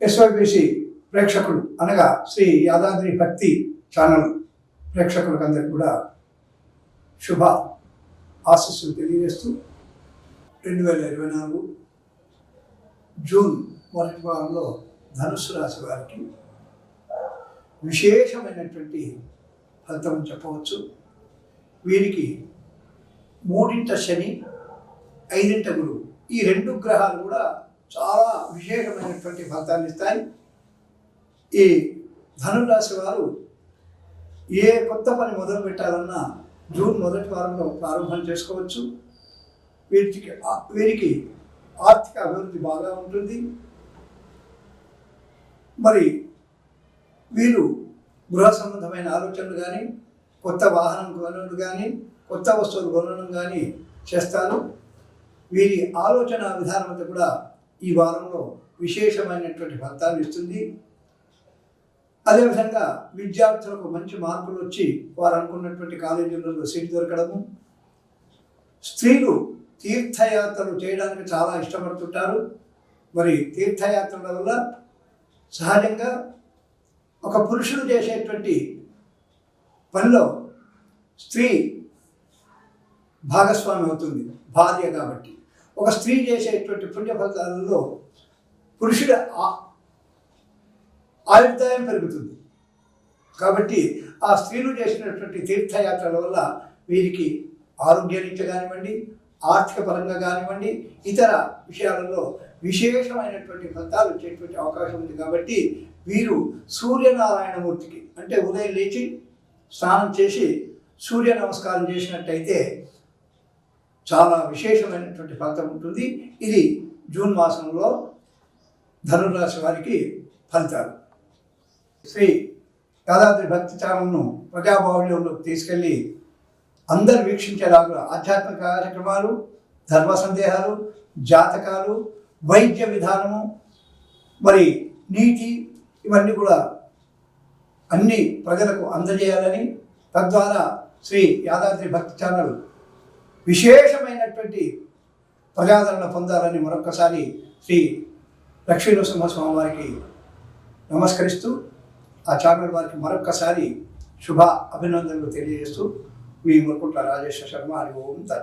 ఎస్వైబిసి ప్రేక్షకులు అనగా శ్రీ యాదాద్రి భక్తి ఛానల్ ప్రేక్షకులకందరికీ కూడా శుభ ఆశీస్సులు తెలియజేస్తూ రెండు వేల ఇరవై నాలుగు జూన్ మొదటి వారంలో ధనుస్సు రాశి వారికి విశేషమైనటువంటి ఫలితం చెప్పవచ్చు. వీరికి మూడింట శని ఐదింట గురువు ఈ రెండు గ్రహాలు కూడా చాలా విశేషమైనటువంటి ఫలితాన్ని ఇస్తాయి. ఈ ధనురాశి వారు ఏ కొత్త పని మొదలు పెట్టాలన్నా జూన్ మొదటి వారంలో ప్రారంభం చేసుకోవచ్చు. వీరికి వీరికి ఆర్థిక అభివృద్ధి బాగా ఉంటుంది. మరి వీరు గృహ సంబంధమైన ఆలోచనలు కానీ కొత్త వాహనం కొనడం కానీ కొత్త వస్తువులు కొనడం కానీ చేస్తారు. వీరి ఆలోచన విధానం అంతా కూడా ఈ వారంలో విశేషమైనటువంటి ఫలితాలు ఇస్తుంది. అదేవిధంగా విద్యార్థులకు మంచి మార్కులు వచ్చి వారు అనుకున్నటువంటి కాలేజీలలో సీట్ దొరకడము. స్త్రీలు తీర్థయాత్రలు చేయడానికి చాలా ఇష్టపడుతుంటారు. మరి తీర్థయాత్రల వల్ల సహజంగా ఒక పురుషుడు చేసేటువంటి పనిలో స్త్రీ భాగస్వామి అవుతుంది భార్య కాబట్టి. ఒక స్త్రీ చేసేటువంటి పుణ్య ఫలితాలలో పురుషుడి ఆ- ఆయుర్దాయం పెరుగుతుంది. కాబట్టి ఆ స్త్రీలు చేసినటువంటి తీర్థయాత్రల వల్ల వీరికి ఆరోగ్యరీత్యా కానివ్వండి ఆర్థిక పరంగా కానివ్వండి ఇతర విషయాలలో విశేషమైనటువంటి ఫలితాలు వచ్చేటువంటి అవకాశం ఉంది. కాబట్టి వీరు సూర్యనారాయణమూర్తికి అంటే ఉదయం లేచి స్నానం చేసి సూర్య నమస్కారం చేసినట్టయితే చాలా విశేషమైనటువంటి ఫలితం ఉంటుంది. ఇది జూన్ మాసంలో ధనురాశి వారికి ఫలితాలు. శ్రీ యాదాద్రి భక్తి ఛానల్ను ప్రజాబాహుళ్యంలోకి తీసుకెళ్ళి అందరు వీక్షించేలాగా ఆధ్యాత్మిక కార్యక్రమాలు ధర్మ సందేహాలు జాతకాలు వైద్య విధానము మరి నీటి ఇవన్నీ కూడా అన్ని ప్రజలకు అందజేయాలని తద్వారా శ్రీ యాదాద్రి భక్తి ఛానల్ విశేషమైనటువంటి ప్రజాదరణ పొందాలని మరొకసారి శ్రీ లక్ష్మీనరసింహస్వామి వారికి నమస్కరిస్తూ ఆ ఛానల్ వారికి మరొక్కసారి శుభ అభినందనలు తెలియజేస్తూ మీ మురుకుంట్ల రాజేశ్వర శర్మ హరి ఓం తత్